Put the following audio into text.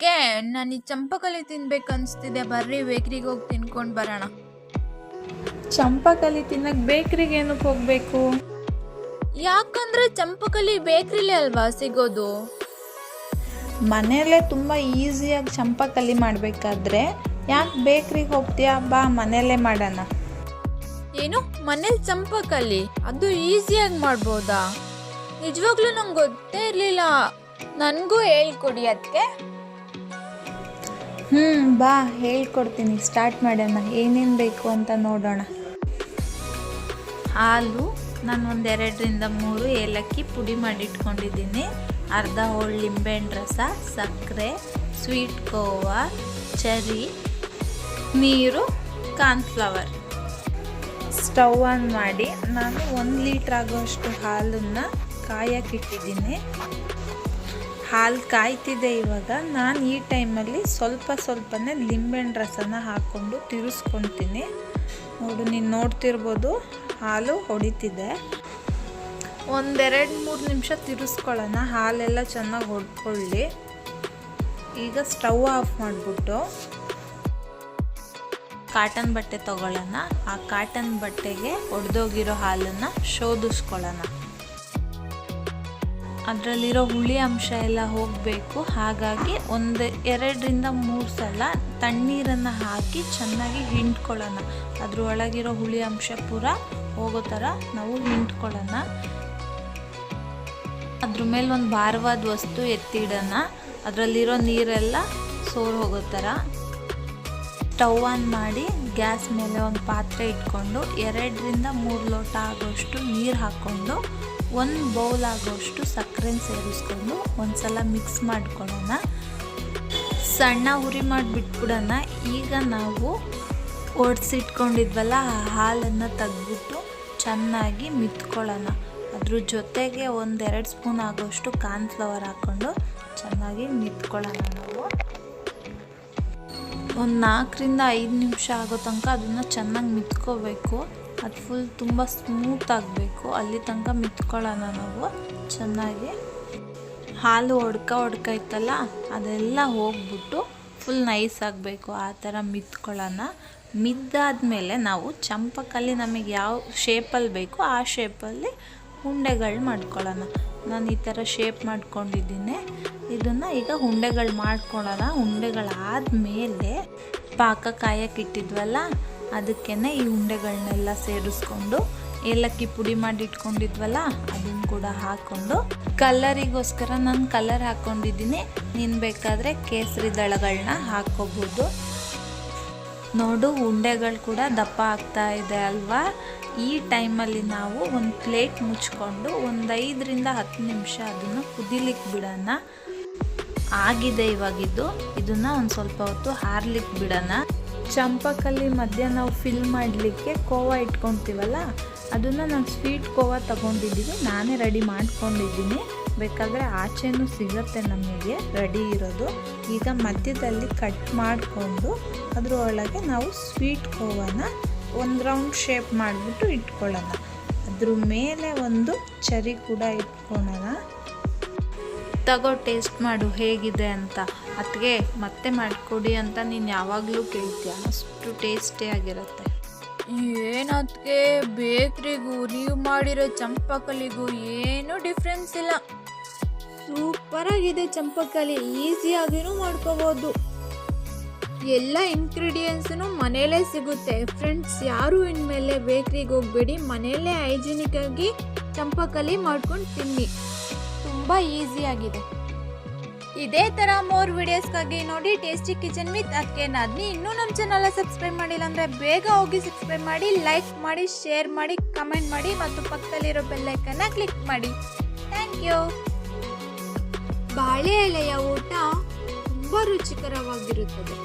ಅದಕ್ಕೆ ನನಗೆ ಚಂಪಕಲಿ ತಿನ್ಬೇಕು ಅನಿಸ್ತಿದೆ. ಬರ್ರಿ ಬೇಕ್ರಿಗೆ ಹೋಗಿ ತಿನ್ಕೊಂಡು ಬರೋಣ. ಚಂಪಕಲಿ ತಿನ್ನಕ್ಕೆ ಬೇಕ್ರಿಗೆ ಏನಕ್ಕೆ ಹೋಗಬೇಕು? ಯಾಕಂದರೆ ಚಂಪಕಲಿ ಬೇಕ್ರಿಲಿ ಅಲ್ವಾ ಸಿಗೋದು? ಮನೆಯಲ್ಲೇ ತುಂಬ ಈಸಿಯಾಗಿ ಚಂಪಕಲಿ ಮಾಡಬೇಕಾದ್ರೆ ಯಾಕೆ ಬೇಕ್ರಿಗೆ ಹೋಗ್ತೀಯಾ? ಬಾ ಮನೆಯಲ್ಲೇ ಮಾಡೋಣ. ಏನು? ಮನೇಲಿ ಚಂಪಕಲಿ? ಅದು ಈಸಿಯಾಗಿ ಮಾಡ್ಬೋದಾ? ನಿಜವಾಗ್ಲೂ ನಂಗೆ ಗೊತ್ತೇ ಇರಲಿಲ್ಲ. ನನಗೂ ಹೇಳ್ಕೊಡಿ ಅದಕ್ಕೆ ಹ್ಞೂ ಬಾ ಹೇಳ್ಕೊಡ್ತೀನಿ. ಸ್ಟಾರ್ಟ್ ಮಾಡೋಣ. ಏನೇನು ಬೇಕು ಅಂತ ನೋಡೋಣ. ಹಾಲು ನಾನು ಒಂದೆರಡರಿಂದ ಮೂರು ಏಲಕ್ಕಿ ಪುಡಿ ಮಾಡಿಟ್ಕೊಂಡಿದ್ದೀನಿ. ಅರ್ಧ ಹೋಳು ಲಿಂಬೆಹಣ್ಣು ರಸ ಸಕ್ಕರೆ ಸ್ವೀಟ್ ಕೋವಾ ಚರಿ ನೀರು ಕಾರ್ನ್ಫ್ಲವರ್ ಸ್ಟವ್ ಆನ್ ಮಾಡಿ ನಾನು ಒಂದು ಲೀಟ್ರ್ ಆಗೋಷ್ಟು ಹಾಲನ್ನು ಕಾಯಕ್ಕಿಟ್ಟಿದ್ದೀನಿ ಹಾಲು ಕಾಯ್ತಿದೆ ಇವಾಗ. ನಾನು ಈ ಟೈಮಲ್ಲಿ ಸ್ವಲ್ಪ ಸ್ವಲ್ಪನೇ ಲಿಂಬೆಹಣ್ಣು ರಸನ ಹಾಕ್ಕೊಂಡು ತಿರುಸ್ಕೊತೀನಿ. ನೋಡು, ನೀನು ನೋಡ್ತಿರ್ಬೋದು, ಹಾಲು ಹೊಡಿತಿದೆ. ಒಂದೆರಡು ಮೂರು ನಿಮಿಷ ತಿರುಸ್ಕೊಳ್ಳೋಣ. ಹಾಲೆಲ್ಲ ಚೆನ್ನಾಗಿ ಹೊಡ್ಕೊಳ್ಳಿ ಈಗ ಸ್ಟವ್ ಆಫ್ ಮಾಡಿಬಿಟ್ಟು ಕಾಟನ್ ಬಟ್ಟೆ ತಗೊಳ್ಳೋಣ. ಆ ಕಾಟನ್ ಬಟ್ಟೆಗೆ ಒಡೆದೋಗಿರೋ ಹಾಲನ್ನು ಶೋಧಿಸ್ಕೊಳ್ಳೋಣ. ಅದರಲ್ಲಿರೋ ಹುಳಿ ಅಂಶ ಎಲ್ಲ ಹೋಗಬೇಕು. ಹಾಗಾಗಿ ಒಂದು ಎರಡರಿಂದ ಮೂರು ಸಲ ತಣ್ಣೀರನ್ನು ಹಾಕಿ ಚೆನ್ನಾಗಿ ಹಿಂಡ್ಕೊಳ್ಳೋಣ. ಅದ್ರ ಒಳಗಿರೋ ಹುಳಿ ಅಂಶ ಪೂರ ಹೋಗೋ ಥರ ನಾವು ಹಿಂಡ್ಕೊಳ್ಳೋಣ. ಅದ್ರ ಮೇಲೆ ಒಂದು ಭಾರವಾದ ವಸ್ತು ಎತ್ತಿಡೋಣ. ಅದರಲ್ಲಿರೋ ನೀರೆಲ್ಲ ಸೋರ್ ಹೋಗೋ ಥರ. ಸ್ಟವ್ ಆನ್ ಮಾಡಿ ಗ್ಯಾಸ್ ಮೇಲೆ ಒಂದು ಪಾತ್ರೆ ಇಟ್ಕೊಂಡು ಎರಡರಿಂದ ಮೂರು ಲೋಟ ಆಗೋಷ್ಟು ನೀರು ಹಾಕ್ಕೊಂಡು ಒಂದು ಬೌಲ್ ಆಗೋಷ್ಟು ಸಕ್ಕರೆನ ಸೇರಿಸ್ಕೊಂಡು ಒಂದು ಸಲ ಮಿಕ್ಸ್ ಮಾಡ್ಕೊಳ್ಳೋಣ. ಸಣ್ಣ ಉರಿ ಮಾಡಿಬಿಟ್ಬಿಡೋಣ. ಈಗ ನಾವು ಒಡ್ಸಿಟ್ಕೊಂಡಿದ್ವಲ್ಲ, ಆ ಹಾಲನ್ನು ತೆಗೆದ್ಬಿಟ್ಟು ಚೆನ್ನಾಗಿ ಮಿತ್ಕೊಳ್ಳೋಣ. ಅದ್ರ ಜೊತೆಗೆ ಒಂದೆರಡು ಸ್ಪೂನ್ ಆಗೋಷ್ಟು ಕಾರ್ನ್ಫ್ಲವರ್ ಹಾಕ್ಕೊಂಡು ಚೆನ್ನಾಗಿ ಮಿತ್ಕೊಳ್ಳೋಣ ನಾವು. ಒಂದು ನಾಲ್ಕರಿಂದ ಐದು ನಿಮಿಷ ಆಗೋ ತನಕ ಅದನ್ನು ಚೆನ್ನಾಗಿ ಮಿತ್ಕೋಬೇಕು. ಅದು ಫುಲ್ ತುಂಬ ಸ್ಮೂತ್ ಆಗಬೇಕು. ಅಲ್ಲಿ ತನಕ ಮಿತ್ಕೊಳ್ಳೋಣ ನಾವು. ಚೆನ್ನಾಗಿ. ಹಾಲು ಒಡ್ಕ ಒಡ್ಕ ಇತ್ತಲ್ಲ, ಅದೆಲ್ಲ ಹೋಗ್ಬಿಟ್ಟು ಫುಲ್ ನೈಸ್ ಆಗಬೇಕು. ಆ ಥರ ಮಿತ್ಕೊಳ್ಳೋಣ. ಮಿದ್ದಾದ್ಮೇಲೆ ನಾವು ಚಂಪಕಲ್ಲಿ ನಮಗೆ ಯಾವ ಶೇಪಲ್ಲಿ ಬೇಕೋ ಆ ಶೇಪಲ್ಲಿ ಉಂಡೆಗಳು ಮಾಡ್ಕೊಳ್ಳೋಣ. ನಾನು ಈ ಥರ ಶೇಪ್ ಮಾಡ್ಕೊಂಡಿದ್ದೀನಿ. ಇದನ್ನು ಈಗ ಉಂಡೆಗಳು ಮಾಡ್ಕೊಳ್ಳೋಣ. ಉಂಡೆಗಳಾದಮೇಲೆ ಪಾಕ ಕಾಯಕ್ಕೆ ಇಟ್ಟಿದ್ವಲ್ಲ ಅದಕ್ಕೇ ಈ ಉಂಡೆಗಳನ್ನೆಲ್ಲ ಸೇರಿಸ್ಕೊಂಡು ಏಲಕ್ಕಿ ಪುಡಿ ಮಾಡಿ ಇಟ್ಕೊಂಡಿದ್ವಲ್ಲ, ಅದನ್ನು ಕೂಡ ಹಾಕ್ಕೊಂಡು ಕಲ್ಲರಿಗೋಸ್ಕರ ನಾನು ಕಲರ್ ಹಾಕ್ಕೊಂಡಿದ್ದೀನಿ. ನೀನು ಬೇಕಾದರೆ ಕೇಸರಿ ದಳಗಳನ್ನ ಹಾಕ್ಕೋಬೋದು. ನೋಡು, ಉಂಡೆಗಳು ಕೂಡ ದಪ್ಪ ಆಗ್ತಾ ಇದೆ ಅಲ್ವಾ? ಈ ಟೈಮಲ್ಲಿ ನಾವು ಒಂದು ಪ್ಲೇಟ್ ಮುಚ್ಕೊಂಡು ಒಂದು ಐದರಿಂದ ಹತ್ತು ನಿಮಿಷ ಅದನ್ನು ಕುದಿಲಿಕ್ಕೆ ಬಿಡೋಣ. ಆಗಿದೆ ಇವಾಗಿದ್ದು. ಇದನ್ನು ಒಂದು ಸ್ವಲ್ಪ ಹೊತ್ತು ಹಾರ್ಲಿಕ್ಕೆ ಬಿಡೋಣ. ಚಂಪಕಲ್ಲಿ ಮಧ್ಯ ನಾವು ಫಿಲ್ ಮಾಡಲಿಕ್ಕೆ ಕೋವಾ ಇಟ್ಕೊತೀವಲ್ಲ, ಅದನ್ನು ನಾನು ಸ್ವೀಟ್ ಕೋವಾ ತಗೊಂಡಿದ್ದೀನಿ ನಾನೇ ರೆಡಿ ಮಾಡ್ಕೊಂಡಿದ್ದೀನಿ ಬೇಕಾದರೆ ಆಚೆನೂ ಸಿಗುತ್ತೆ ನಮಗೆ ರೆಡಿ ಇರೋದು. ಈಗ ಮಧ್ಯದಲ್ಲಿ ಕಟ್ ಮಾಡಿಕೊಂಡು ಅದರೊಳಗೆ ನಾವು ಸ್ವೀಟ್ ಕೋವಾನ ಒಂದು ರೌಂಡ್ ಶೇಪ್ ಮಾಡಿಬಿಟ್ಟು ಇಟ್ಕೊಳ್ಳೋಣ. ಅದ್ರ ಮೇಲೆ ಒಂದು ಚರಿ ಕೂಡ ಇಟ್ಕೊಳ್ಳೋಣ. ತಗೋ ಟೇಸ್ಟ್ ಮಾಡು ಹೇಗಿದೆ ಅಂತ. ಅದಕ್ಕೆ ಮತ್ತೆ ಮಾಡಿಕೊಡಿ ಅಂತ ನೀನು ಯಾವಾಗಲೂ ಕೇಳ್ತೀಯ. ಅಷ್ಟು ಟೇಸ್ಟಿಯಾಗಿರುತ್ತೆ ಏನದಕ್ಕೆ ಬೇಕ್ರಿಗೂ ನೀವು ಮಾಡಿರೋ ಚಂಪಕಲಿಗೂ ಏನೂ ಡಿಫ್ರೆನ್ಸ್ ಇಲ್ಲ. ಸೂಪರಾಗಿದೆ ಚಂಪಕಲಿ. ಈಸಿಯಾಗಿನೂ ಮಾಡ್ಕೋಬೋದು. ಎಲ್ಲ ಇಂಗ್ರೀಡಿಯೆಂಟ್ಸೂ ಮನೆಯಲ್ಲೇ ಸಿಗುತ್ತೆ. ಫ್ರೆಂಡ್ಸ್ ಯಾರು ಇನ್ಮೇಲೆ ಬೇಕ್ರಿಗೆ ಹೋಗಬೇಡಿ. ಮನೆಯಲ್ಲೇ ಹೈಜೀನಿಕ್ ಆಗಿ ಚಂಪಕಲಿ ಮಾಡ್ಕೊಂಡು ತಿನ್ನಿ. ತುಂಬ ಈಸಿಯಾಗಿದೆ ಇದೇ ಥರ ಮೋರ್ ವಿಡಿಯೋಸ್ಗಾಗಿ ನೋಡಿ ಟೇಸ್ಟಿ ಕಿಚನ್ ವಿತ್ ಅದಕ್ಕೆ ನಾದ್ನಿ ಇನ್ನೂ ನಮ್ಮ ಚಾನಲ್ ಸಬ್ಸ್ಕ್ರೈಬ್ ಮಾಡಿಲ್ಲ ಅಂದರೆ ಬೇಗ ಹೋಗಿ ಸಬ್ಸ್ಕ್ರೈಬ್ ಮಾಡಿ ಲೈಕ್ ಮಾಡಿ ಶೇರ್ ಮಾಡಿ ಕಮೆಂಟ್ ಮಾಡಿ ಮತ್ತು ಪಕ್ಕದಲ್ಲಿರೋ ಬೆಲ್ಲೈಕನ್ನ ಕ್ಲಿಕ್ ಮಾಡಿ. ಥ್ಯಾಂಕ್ ಯು ಬಾಳೆ ಎಲೆಯ ಊಟ ತುಂಬ ರುಚಿಕರವಾಗಿರುತ್ತದೆ.